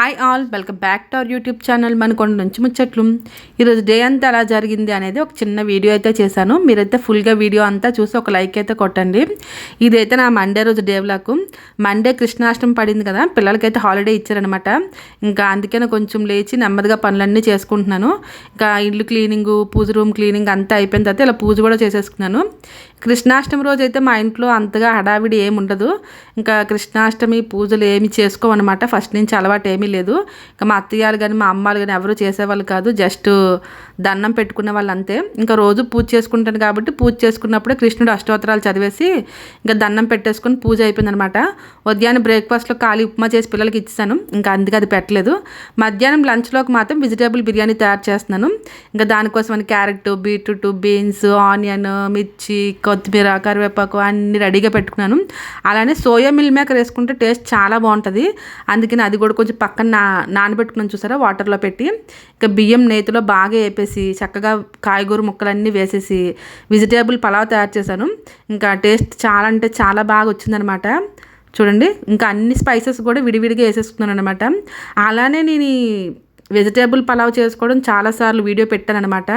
Hi all welcome back to our YouTube channel Manakonda నుంచి ముచ్చట్లు ఈరోజు డే అంతా ఎలా జరిగింది అనేది ఒక చిన్న వీడియో అయితే చేశాను. మీరైతే ఫుల్గా వీడియో అంతా చూసి ఒక లైక్ అయితే కొట్టండి. ఇదైతే నా మండే రోజు డే వ్లాగ్ మండే కృష్ణాష్టమి పడింది కదా పిల్లలకైతే హాలిడే ఇచ్చారనమాట ఇంకా అందుకనే కొంచెం లేచి నెమ్మదిగా పనులన్నీ చేసుకుంటున్నాను. ఇంకా ఇల్లు క్లీనింగ్ పూజ రూమ్ క్లీనింగ్ అంతా అయిపోయిన తర్వాత ఇలా పూజ కూడా చేసేసుకున్నాను. కృష్ణాష్టమి రోజు అయితే మా ఇంట్లో అంతగా హడావిడి ఏమి ఉండదు. ఇంకా కృష్ణాష్టమి పూజలు ఏమి చేసుకోమన్నమాట. ఫస్ట్ నుంచి అలవాటు ఏమీ లేదు ఇంకా మా అత్తయ్యలు కానీ మా అమ్మాలు కానీ ఎవరు చేసేవాళ్ళు కాదు. జస్ట్ దండం పెట్టుకునే వాళ్ళు అంతే. ఇంకా రోజు పూజ చేసుకుంటాను కాబట్టి పూజ చేసుకున్నప్పుడే కృష్ణుడు అష్టోత్తరాలు చదివేసి ఇంకా దండం పెట్టేసుకుని పూజ అయిపోయిందనమాట. ఉదయాన్నే బ్రేక్ఫాస్ట్లో ఖాళీ ఉప్మా చేసి పిల్లలకి ఇచ్చాను ఇంకా అందుకే అది పెట్టలేదు. మధ్యాహ్నం లంచ్లోకి మాత్రం వెజిటేబుల్ బిర్యానీ తయారు చేస్తున్నాను. ఇంకా దానికోసం అని క్యారెట్ బీట్రూట్ బీన్స్ ఆనియన్ మిర్చి కొత్తిమీర కరివేపాకు అన్ని రెడీగా పెట్టుకున్నాను. అలానే సోయా మిల్ మేకర్ వేసుకుంటే టేస్ట్ చాలా బాగుంటుంది. అందుకని అది కూడా కొంచెం పక్కన నా నానబెట్టుకున్నాను చూసారా? వాటర్లో పెట్టి ఇంకా బియ్యం నేతిలో బాగా వేపేసి చక్కగా కాయగూర ముక్కలన్నీ వేసేసి వెజిటేబుల్ పలావ్ తయారు చేశాను. ఇంకా టేస్ట్ చాలా అంటే చాలా బాగా వచ్చిందనమాట. చూడండి ఇంకా అన్ని స్పైసెస్ కూడా విడివిడిగా వేసేసుకున్నాను అనమాట అలానే నేను వెజిటేబుల్ పలావ్ చేసుకోవడం చాలాసార్లు వీడియో పెట్టాను అనమాట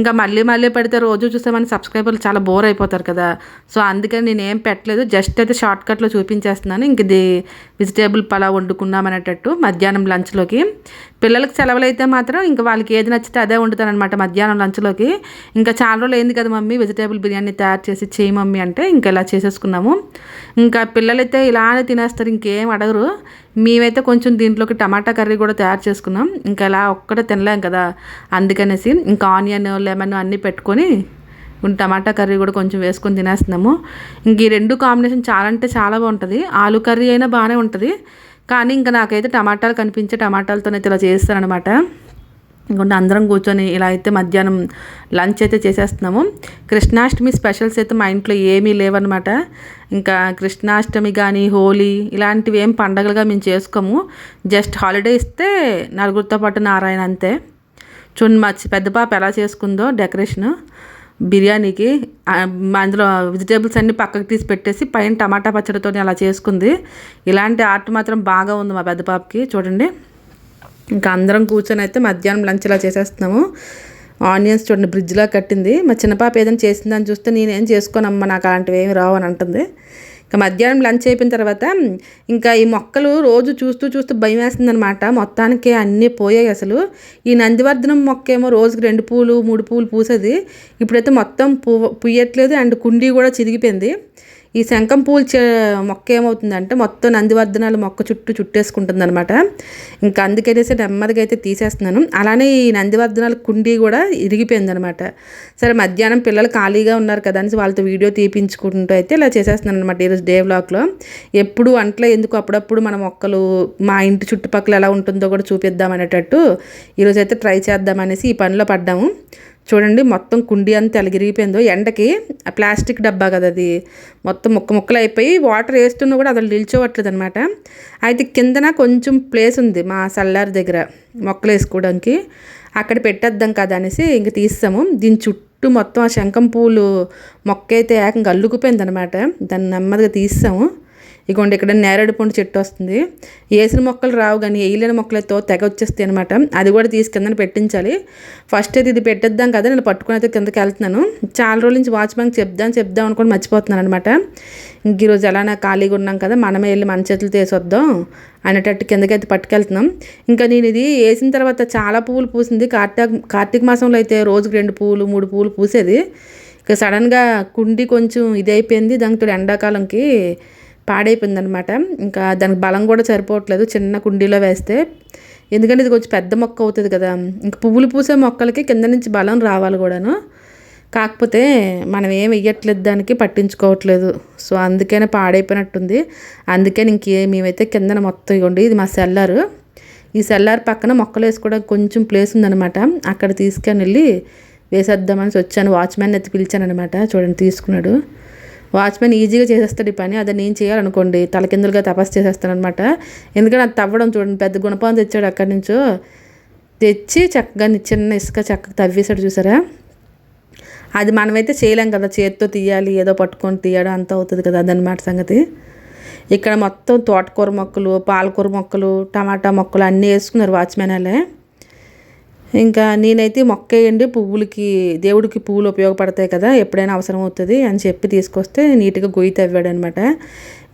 ఇంకా మళ్ళీ మళ్ళీ పెడితే రోజు చూసామని సబ్స్క్రైబర్లు చాలా బోర్ అయిపోతారు కదా. సో అందుకని నేను ఏం పెట్టలేదు. జస్ట్ అయితే షార్ట్కట్లో చూపించేస్తున్నాను. ఇంక ఇది వెజిటేబుల్ పలావ్ వండుకున్నాం అనేటట్టు మధ్యాహ్నం లంచ్లోకి. పిల్లలకి సెలవులు అయితే మాత్రం ఇంకా వాళ్ళకి ఏది నచ్చితే అదే వండుతాను అనమాట మధ్యాహ్నం లంచ్లోకి. ఇంకా చాలా రోజులు అయింది కదా మమ్మీ వెజిటేబుల్ బిర్యానీ తయారు చేసి చేయి మమ్మీ అంటే ఇంకా ఇలా చేసేసుకున్నాము. ఇంకా పిల్లలైతే ఇలానే తినేస్తారు ఇంకేం అడగరు. మేమైతే కొంచెం దీంట్లోకి టమాటా కర్రీ కూడా తయారు చేసుకున్నాం. ఇంకా ఇలా ఒక్కటే తినలేం కదా. అందుకనేసి ఇంకా ఆనియన్ లెమన్ అన్నీ పెట్టుకొని టమాటా కర్రీ కూడా కొంచెం వేసుకొని తినేస్తున్నాము. ఇంక ఈ రెండు కాంబినేషన్ చాలా అంటే చాలా బాగుంటుంది. ఆలు కర్రీ అయినా బాగానే ఉంటుంది. కానీ ఇంకా నాకైతే టమాటాలు కనిపించే టమాటాలతోనైతే ఇలా చేస్తానమాట ఇంకొంటే అందరం కూర్చొని ఇలా అయితే మధ్యాహ్నం లంచ్ అయితే చేసేస్తున్నాము. కృష్ణాష్టమి స్పెషల్స్ అయితే మా ఇంట్లో ఏమీ లేవన్నమాట. ఇంకా కృష్ణాష్టమి కానీ హోలీ ఇలాంటివి ఏం పండగలుగా మేము చేసుకోము. జస్ట్ హాలిడే ఇస్తే నలుగురితో పాటు నారాయణ అంతే. చూడండి మా పెద్ద పాప ఎలా చేసుకుందో డెకరేషన్ బిర్యానీకి అందులో వెజిటేబుల్స్ అన్నీ పక్కకు తీసి పెట్టేసి పైన టమాటా పచ్చడితో అలా చేసుకుంది. ఇలాంటి ఆర్ట్ మాత్రం బాగా ఉంది మా పెద్ద పాపకి చూడండి. ఇంకా అందరం కూర్చొని అయితే మధ్యాహ్నం లంచ్ ఇలా చేసేస్తున్నాము. ఆనియన్స్ చూడండి బ్రిడ్జ్లా కట్టింది. మా చిన్నపాప ఏదైనా చేసిందని చూస్తే నేనేం చేసుకోనమ్మా నాకు అలాంటివి ఏమి రావు అని అంటుంది. ఇంకా మధ్యాహ్నం లంచ్ అయిపోయిన తర్వాత ఇంకా ఈ మొక్కలు రోజు చూస్తూ చూస్తూ భయం వేస్తుందనమాట మొత్తానికి అన్నీ పోయాయి అసలు. ఈ నందివర్ధనం మొక్క ఏమో రోజుకి రెండు పూలు మూడు పూలు పూసేది. ఇప్పుడైతే మొత్తం పూ పుయ్యట్లేదు అండ్ కుండీ కూడా చిరిగిపోయింది ఈ శంఖం పూలు మొక్క ఏమవుతుందంటే మొత్తం నందివర్ధనాల మొక్క చుట్టూ చుట్టేసుకుంటుంది అనమాట ఇంకా అందుకనేసి నెమ్మదిగా అయితే తీసేస్తున్నాను. అలానే ఈ నందివర్ధనాల కుండీ కూడా ఇరిగిపోయింది అనమాట సరే మధ్యాహ్నం పిల్లలు ఖాళీగా ఉన్నారు కదా అని వాళ్ళతో వీడియో తీపించుకుంటూ అయితే ఇలా చేసేస్తున్నాను అనమాట ఈరోజు డే బ్లాక్లో ఎప్పుడు అంట్లో ఎందుకు అప్పుడప్పుడు మన మొక్కలు మా ఇంటి చుట్టుపక్కల ఎలా ఉంటుందో కూడా చూపిద్దాం అనేటట్టు ఈరోజు అయితే ట్రై చేద్దామనేసి ఈ పనిలో పడ్డాము. చూడండి మొత్తం కుండీ అంతా ఎలగిరిగిపోయిందో ఎండకి ఆ ప్లాస్టిక్ డబ్బా కదా అది. మొత్తం ముక్క ముక్కలు అయిపోయి వాటర్ వేస్తున్నా కూడా అసలు నిల్చోవట్లేదు అనమాట అయితే కిందన కొంచెం ప్లేస్ ఉంది మా సల్లార్ దగ్గర మొక్కలు వేసుకోవడానికి. అక్కడ పెట్టేద్దాం కదా అనేసి ఇంక తీస్తాము. దీని చుట్టూ మొత్తం ఆ శంఖం పూలు మొక్క అయితే ఏకంగా అల్లుకుపోయింది అనమాట దాన్ని నెమ్మదిగా తీస్తాము. ఇగోండి ఇక్కడ నేరేడు పండు చెట్టు వస్తుంది. వేసిన మొక్కలు రావు కానీ వేయలేని మొక్కలతో తెగ వచ్చేస్తాయి అనమాట అది కూడా తీసి పెట్టించాలి. ఫస్ట్ అయితే ఇది పెట్టేద్దాం కదా నేను పట్టుకుని అయితే కిందకి వెళ్తున్నాను. చాలా రోజుల నుంచి వాచ్మెన్కి చెప్దాం చెప్దాం అనుకుని మర్చిపోతున్నాను అనమాట ఇంక ఈరోజు ఎలానా ఖాళీగా ఉన్నాం కదా మనమే వెళ్ళి మన చేతులు తీసొద్దాం అనేటట్టు కిందకైతే పట్టుకెళ్తున్నాం. ఇంకా నేను ఇది వేసిన తర్వాత చాలా పువ్వులు పూసింది. కార్తీక కార్తీక మాసంలో అయితే రోజుకి రెండు పువ్వులు మూడు పువ్వులు పూసేది. ఇక సడన్గా కుండి కొంచెం ఇది అయిపోయింది. దానికి ఎండాకాలంకి పాడైపోయిందనమాట. ఇంకా దానికి బలం కూడా సరిపోవట్లేదు. చిన్న కుండీలో వేస్తే. ఎందుకంటే ఇది కొంచెం పెద్ద మొక్క అవుతుంది కదా. ఇంకా పువ్వులు పూసే మొక్కలకి కింద నుంచి బలం రావాలి కూడాను. కాకపోతే మనం ఏం వెయ్యట్లేదు దానికి పట్టించుకోవట్లేదు. సో అందుకనే పాడైపోయినట్టుంది. అందుకని ఇంకే మేమైతే కిందన మొత్తం ఇవ్వండి. ఇది మా సెల్లారు. ఈ సెల్లార్ పక్కన మొక్కలు వేసుకోవడానికి కొంచెం ప్లేస్ ఉందనమాట. అక్కడ తీసుకొని వెళ్ళి వేసేద్దామని వచ్చాను. వాచ్మెన్ అయితే పిలిచాను అనమాట చూడండి తీసుకున్నాడు. వాచ్మెన్ ఈజీగా చేసేస్తాడు ఈ పని. అదే నేను చేయాలనుకోండి తలకిందులుగా తపస్సు చేసేస్తాను అనమాట ఎందుకంటే అది తవ్వడం చూడండి పెద్ద గుణపాం తెచ్చాడు అక్కడి నుంచో. తెచ్చి చక్కగా చిన్న ఇసుక చక్కగా తవ్వేశాడు చూసారా? అది మనమైతే చేయలేం కదా చేతితో తీయాలి ఏదో పట్టుకొని తీయడం అంత అవుతుంది కదా అదనమాట సంగతి. ఇక్కడ మొత్తం తోటకూర మొక్కలు పాలకూర మొక్కలు టమాటా మొక్కలు అన్నీ వేసుకున్నారు వాచ్మెన్ వాళ్ళే ఇంకా నేనైతే మొక్క వేయండి పువ్వులకి దేవుడికి పువ్వులు ఉపయోగపడతాయి కదా ఎప్పుడైనా అవసరం అవుతుంది అని చెప్పి తీసుకొస్తే నీట్గా గొయ్యి తవ్వాడు అనమాట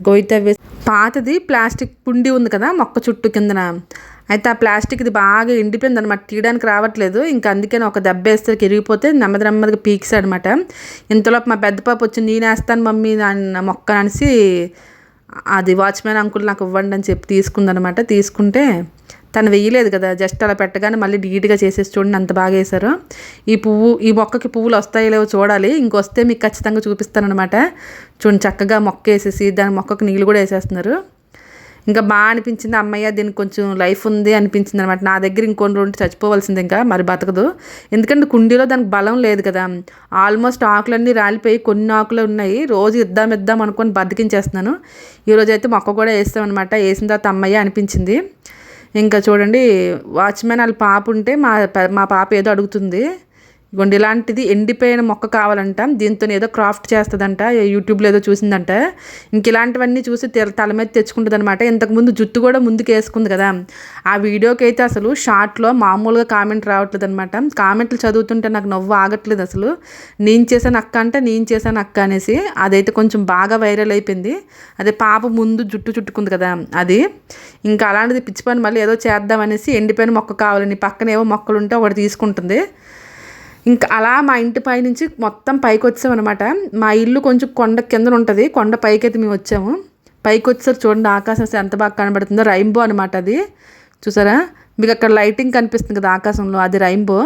గొయ్యి తవ్వే పాతది ప్లాస్టిక్ పుండి ఉంది కదా మొక్క చుట్టూ కిందన. అయితే ఆ ప్లాస్టిక్ ఇది బాగా ఎండిపోయింది అనమాట తీయడానికి రావట్లేదు. ఇంకా అందుకని ఒక దెబ్బ వేస్తే కిరిగిపోతే నెమ్మది నెమ్మదిగా పీక్సాడు అనమాట ఇంతలోపు మా పెద్ద పాప వచ్చి నేను వేస్తాను మమ్మీ దాని మొక్క అనేసి అది వాచ్మెన్ అంకుల్ నాకు ఇవ్వండి అని చెప్పి తీసుకుందనమాట. తీసుకుంటే తను వెయ్యలేదు కదా జస్ట్ అలా పెట్టగానే మళ్ళీ నీట్గా చేసేసి చూడండి అంత బాగా వేశారు. ఈ పువ్వు ఈ మొక్కకి పువ్వులు వస్తాయో లేవో చూడాలి. ఇంకొస్తే మీకు ఖచ్చితంగా చూపిస్తానమాట చూడండి చక్కగా మొక్క వేసేసి దాని మొక్కకు నీళ్ళు కూడా వేసేస్తున్నారు. ఇంకా బాగా అనిపించింది అమ్మయ్య దీనికి కొంచెం లైఫ్ ఉంది అనిపించింది అనమాట నా దగ్గర ఇంకొన్ని రెండు చచ్చిపోవాల్సింది ఇంకా మరి బతకదు. ఎందుకంటే కుండీలో దానికి బలం లేదు కదా. ఆల్మోస్ట్ ఆకులన్నీ రాలిపోయి కొన్ని ఆకులు ఉన్నాయి. రోజు ఇద్దాం ఇద్దాం అనుకొని బతికించేస్తున్నాను. ఈరోజు అయితే మొక్క కూడా వేస్తామన్నమాట. వేసిన తర్వాత అమ్మయ్య అనిపించింది. ఇంకా చూడండి వాచ్మెన్ వాళ్ళ పాప ఉంటే మా మా పాప ఏదో అడుగుతుంది. ఇగోండి ఇలాంటిది ఎండిపోయిన మొక్క కావాలంట. దీంతో ఏదో క్రాఫ్ట్ చేస్తుందంట యూట్యూబ్లో ఏదో చూసిందంట. ఇంక ఇలాంటివన్నీ చూసి తల మీద తెచ్చుకుంటుంది అనమాట ఇంతకుముందు జుట్టు కూడా ముందుకు వేసుకుంది కదా. ఆ వీడియోకి అయితే అసలు షార్ట్లో మామూలుగా కామెంట్ రావట్లేదు అనమాట కామెంట్లు చదువుతుంటే నాకు నవ్వు ఆగట్లేదు అసలు. నేను చేశాను అక్క అంటే నేను చేశాను అక్క అనేసి అదైతే కొంచెం బాగా వైరల్ అయిపోయింది. అదే పాప ముందు జుట్టు చుట్టుకుంది కదా అది. ఇంకా అలాంటిది పిచ్చి పని మళ్ళీ ఏదో చేద్దామనేసి ఎండిపోయిన మొక్క కావాలని పక్కన ఏవో మొక్కలు ఉంటే ఒకటి తీసుకుంటుంది. ఇంకా అలా మా ఇంటి పై నుంచి మొత్తం పైకి వచ్చామన్నమాట. మా ఇల్లు కొంచెం కొండ కింద ఉంటుంది కొండ పైకి అయితే మేము వచ్చాము. పైకి వచ్చేసరికి చూడండి ఆకాశం ఎంత బాగా కనబడుతుందో రైంబో అనమాట అది. చూసారా? మీకు అక్కడ లైటింగ్ కనిపిస్తుంది కదా ఆకాశంలో అది రైంబో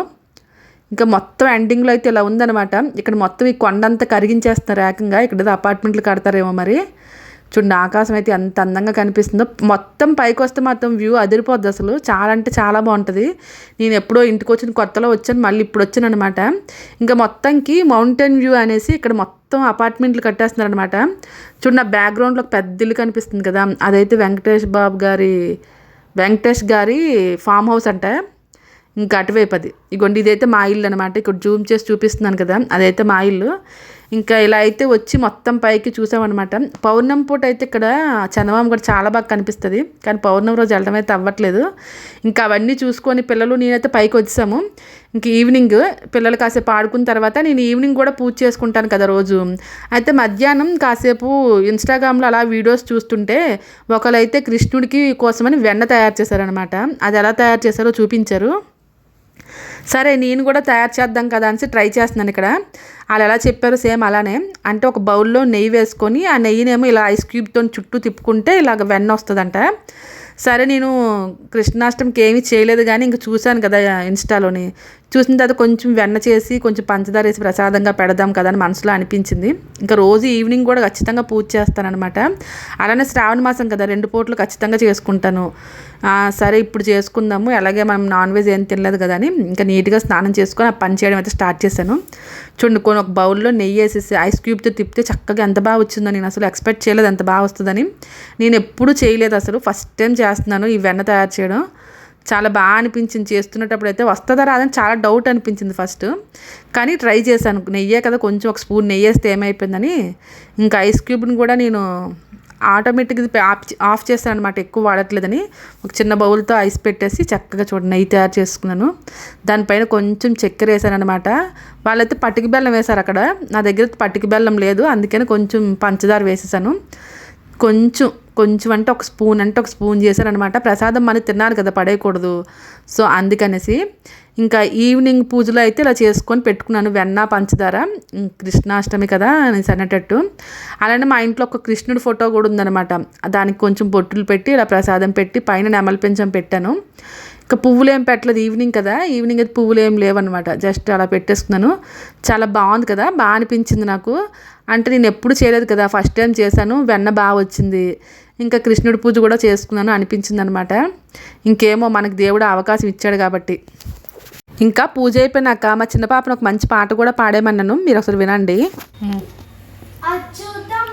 ఇంకా మొత్తం ఎండింగ్లో అయితే ఇలా ఉందన్నమాట. ఇక్కడ మొత్తం ఈ కొండ అంతా కరిగించేస్తున్నారు ఏకంగా. ఇక్కడ అపార్ట్మెంట్లు కడతారేమో మరి. చూడండి ఆకాశం అయితే ఎంత అందంగా కనిపిస్తుందో. మొత్తం పైకి వస్తే మాత్రం వ్యూ అదిరిపోద్ది అసలు. చాలా అంటే చాలా బాగుంటుంది. నేను ఎప్పుడో ఇంటికి వచ్చిన కొత్తలో వచ్చాను మళ్ళీ ఇప్పుడు వచ్చాను అనమాట ఇంకా మొత్తంకి మౌంటైన్ వ్యూ అనేసి ఇక్కడ మొత్తం అపార్ట్మెంట్లు కట్టేస్తున్నారు అనమాట చూడండి ఆ బ్యాక్గ్రౌండ్లో పెద్ద ఇల్లు కనిపిస్తుంది కదా. అదైతే వెంకటేష్ బాబు గారి వెంకటేష్ గారి ఫామ్ హౌస్ అంటే. ఇంకా అటువైపు అది. ఇగోండి ఇదైతే మా ఇల్లు అనమాట ఇక్కడ జూమ్ చేసి చూపిస్తున్నాను కదా. అదైతే మా ఇల్లు. ఇంకా ఇలా అయితే వచ్చి మొత్తం పైకి చూసామన్నమాట. పౌర్ణమి పూట అయితే ఇక్కడ చందమామ కూడా చాలా బాగా కనిపిస్తుంది. కానీ పౌర్ణమి రోజు వెళ్ళడం అయితే అవ్వట్లేదు. ఇంకా అవన్నీ చూసుకొని పిల్లలు నేనైతే పైకి వచ్చాము. ఇంక ఈవినింగ్ పిల్లలు కాసేపు ఆడుకున్న తర్వాత నేను ఈవినింగ్ కూడా పూజ చేసుకుంటాను కదా రోజు. అయితే మధ్యాహ్నం కాసేపు ఇన్స్టాగ్రామ్లో అలా వీడియోస్ చూస్తుంటే ఒకరైతే కృష్ణుడికి కోసమని వెన్న తయారు చేశారనమాట అది ఎలా తయారు చేశారో చూపించారు. సరే నేను కూడా తయారు చేద్దాం కదా అని ట్రై చేస్తున్నాను ఇక్కడ. వాళ్ళు ఎలా చెప్పారు సేమ్ అలానే. అంటే ఒక బౌల్లో నెయ్యి వేసుకొని ఆ నెయ్యినేమో ఇలా ఐస్ క్యూబ్తో చుట్టూ తిప్పుకుంటే ఇలాగ వెన్న వస్తుందంట. సరే నేను కృష్ణాష్టమికి ఏమీ చేయలేదు కానీ ఇంక చూశాను కదా ఇన్స్టాలోని. చూసిన తర్వాత కొంచెం వెన్న చేసి కొంచెం పంచదార వేసి ప్రసాదంగా పెడదాం కదా అని మనసులో అనిపించింది. ఇంకా రోజు ఈవినింగ్ కూడా ఖచ్చితంగా పూజ చేస్తానమాట అలానే శ్రావణ మాసం కదా రెండు పూటలు ఖచ్చితంగా చేసుకుంటాను. సరే ఇప్పుడు చేసుకుందాము. అలాగే మనం నాన్ వెజ్ ఏం తినలేదు కదా అని ఇంకా నీట్గా స్నానం చేసుకొని ఆ పని చేయడం అయితే స్టార్ట్ చేశాను. చూడండి కొన్ని ఒక బౌల్లో నెయ్యి వేసేసి ఐస్ క్యూబ్తో తిప్పితే చక్కగా ఎంత బాగా వచ్చిందో నేను అసలు ఎక్స్పెక్ట్ చేయలేదు ఎంత బాగా వస్తుందని. నేను ఎప్పుడూ చేయలేదు అసలు. ఫస్ట్ టైం చేస్తున్నాను ఈ వెన్న తయారు చేయడం. చాలా బాగా అనిపించింది. చేస్తున్నప్పుడు అయితే వస్తుందా రాదని చాలా డౌట్ అనిపించింది ఫస్ట్ కానీ ట్రై చేశాను. నెయ్యే కదా కొంచెం ఒక స్పూన్ నెయ్యి వేస్తే ఏమైపోయిందని. ఇంకా ఐస్ క్యూబ్ని కూడా నేను ఆటోమేటిక్గా ఆఫ్ ఆఫ్ చేస్తాను అనమాట ఎక్కువ వాడట్లేదని. ఒక చిన్న బౌల్తో ఐస్ పెట్టేసి చక్కగా చూడండి నెయ్యి తయారు చేసుకున్నాను. దానిపైన కొంచెం చక్కెర వేసాను అనమాట వాళ్ళైతే పట్టుకి బెల్లం వేశారు అక్కడ. నా దగ్గర పట్టుకి బెల్లం లేదు. అందుకని కొంచెం పంచదార వేసేసాను. కొంచెం కొంచెం అంటే ఒక స్పూన్ అంటే ఒక స్పూన్ చేశారనమాట. ప్రసాదం మనం తిన్నాను కదా పడేయకూడదు. సో అందుకనేసి ఇంకా ఈవినింగ్ పూజలో అయితే ఇలా చేసుకొని పెట్టుకున్నాను. వెన్న పంచదార కృష్ణాష్టమి కదా అనేసి అనేటట్టు అలానే మా ఇంట్లో ఒక కృష్ణుడి ఫోటో కూడా ఉందనమాట దానికి కొంచెం బొట్టులు పెట్టి ఇలా ప్రసాదం పెట్టి పైన నెమలి పెంచం పెట్టాను. ఇంకా పువ్వులు ఏం పెట్టలేదు ఈవినింగ్ కదా. ఈవినింగ్ అయితే పువ్వులు ఏం లేవన్నమాట. జస్ట్ అలా పెట్టేసుకున్నాను. చాలా బాగుంది కదా బాగా అనిపించింది నాకు. అంటే నేను ఎప్పుడు చేయలేదు కదా ఫస్ట్ టైం చేశాను. వెన్న బాగా వచ్చింది. ఇంకా కృష్ణుడి పూజ కూడా చేసుకున్నాను అనిపించింది అనమాట ఇంకేమో మనకి దేవుడు అవకాశం ఇచ్చాడు కాబట్టి. ఇంకా పూజ అయిపోయినాక మా చిన్న పాపను ఒక మంచి పాట కూడా పాడేమన్నాను. మీరు ఒకసారి వినండి. అచ్యుతం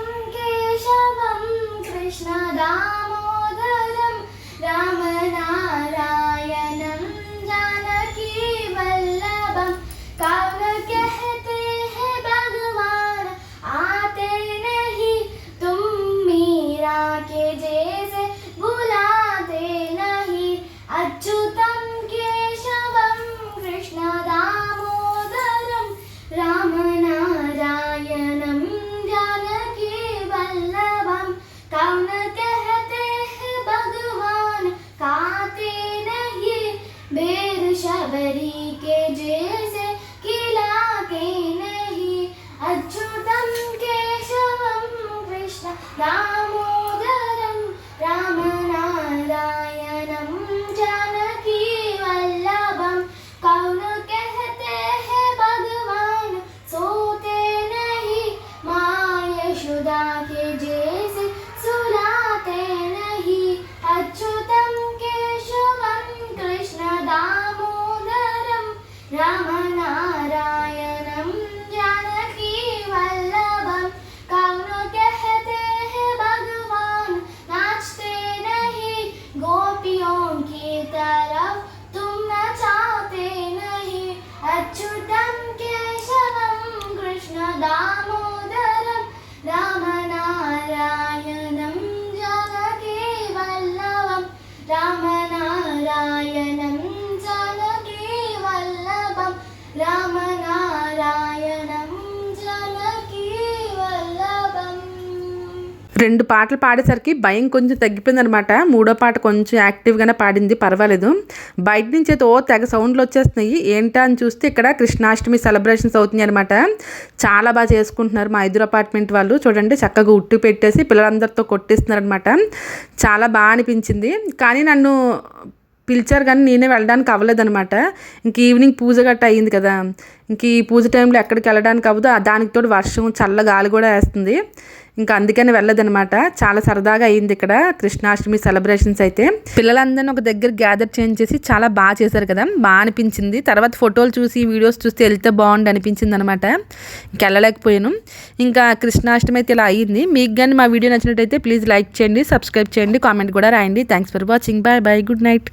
Rama రెండు పాటలు పాడేసరికి భయం కొంచెం తగ్గిపోయిందనమాట. మూడో పాట కొంచెం యాక్టివ్గానే పాడింది పర్వాలేదు. బయట నుంచి అయితే ఓ తెగ సౌండ్లు వచ్చేస్తున్నాయి. ఏంటా అని చూస్తే ఇక్కడ కృష్ణాష్టమి సెలబ్రేషన్స్ అవుతున్నాయి అనమాట చాలా బాగా చేసుకుంటున్నారు మా ఎదురు అపార్ట్మెంట్ వాళ్ళు. చూడండి చక్కగా ఉట్టు పెట్టేసి పిల్లలందరితో కొట్టిస్తున్నారనమాట. చాలా బాగా అనిపించింది. కానీ నన్ను పిలిచారు కానీ నేనే వెళ్ళడానికి అవ్వలేదనమాట. ఇంక ఈవినింగ్ పూజ గట్ట అయ్యింది కదా. ఇంక ఈ పూజ టైంలో ఎక్కడికి వెళ్ళడానికి అవ్వదు. దానికి తోడు వర్షం చల్ల గాలి కూడా వేస్తుంది. ఇంకా అందుకని వెళ్ళదనమాట. చాలా సరదాగా అయింది ఇక్కడ. కృష్ణాష్టమి సెలబ్రేషన్స్ అయితే. పిల్లలందరినీ ఒక దగ్గర గ్యాదర్ చేంజ్ చేసి చాలా బాగా చేశారు కదా. బాగా అనిపించింది. తర్వాత ఫోటోలు చూసి వీడియోస్ చూస్తే వెళ్తే బాగుండి అనిపించింది అనమాట ఇంకెళ్ళలేకపోయాను ఇంకా కృష్ణాష్టమి అయితే ఇలా అయ్యింది మీకు కానీ మా వీడియో నచ్చినట్టయితే ప్లీజ్ లైక్ చేయండి సబ్స్క్రైబ్ చేయండి కామెంట్ కూడా రాయండి. Thanks for watching bye bye good night